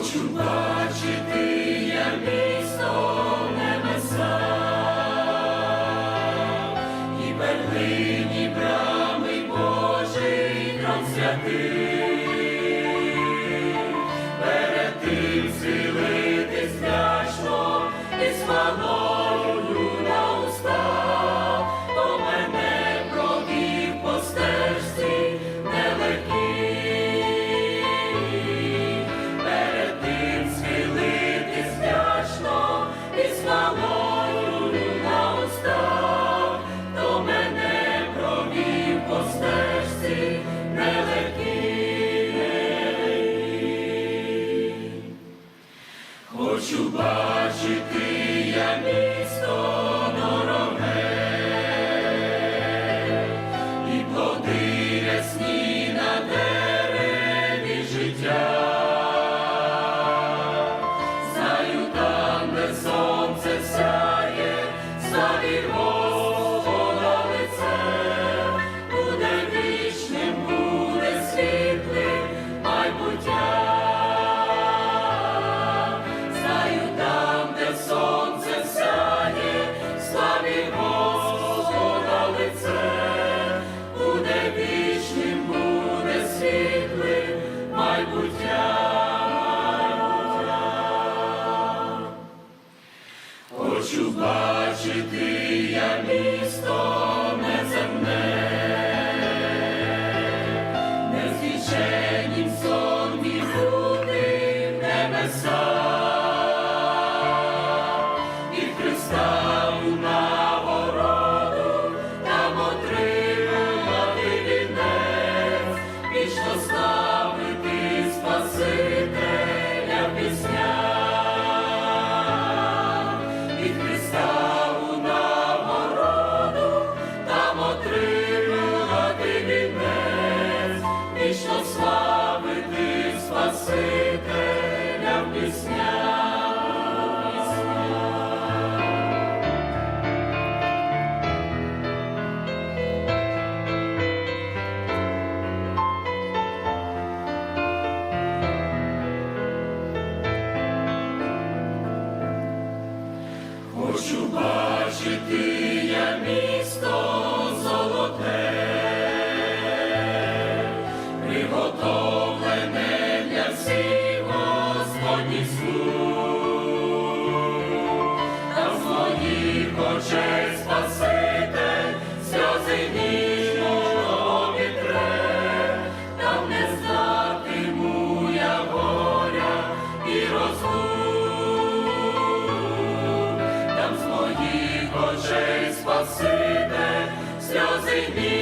хочу бачити я місто небеса і берлині брами Божий трон святий. Хочу бачити я місто. Hallelujah. Amen. Хочу бачити я місто. спасине, сльози мій.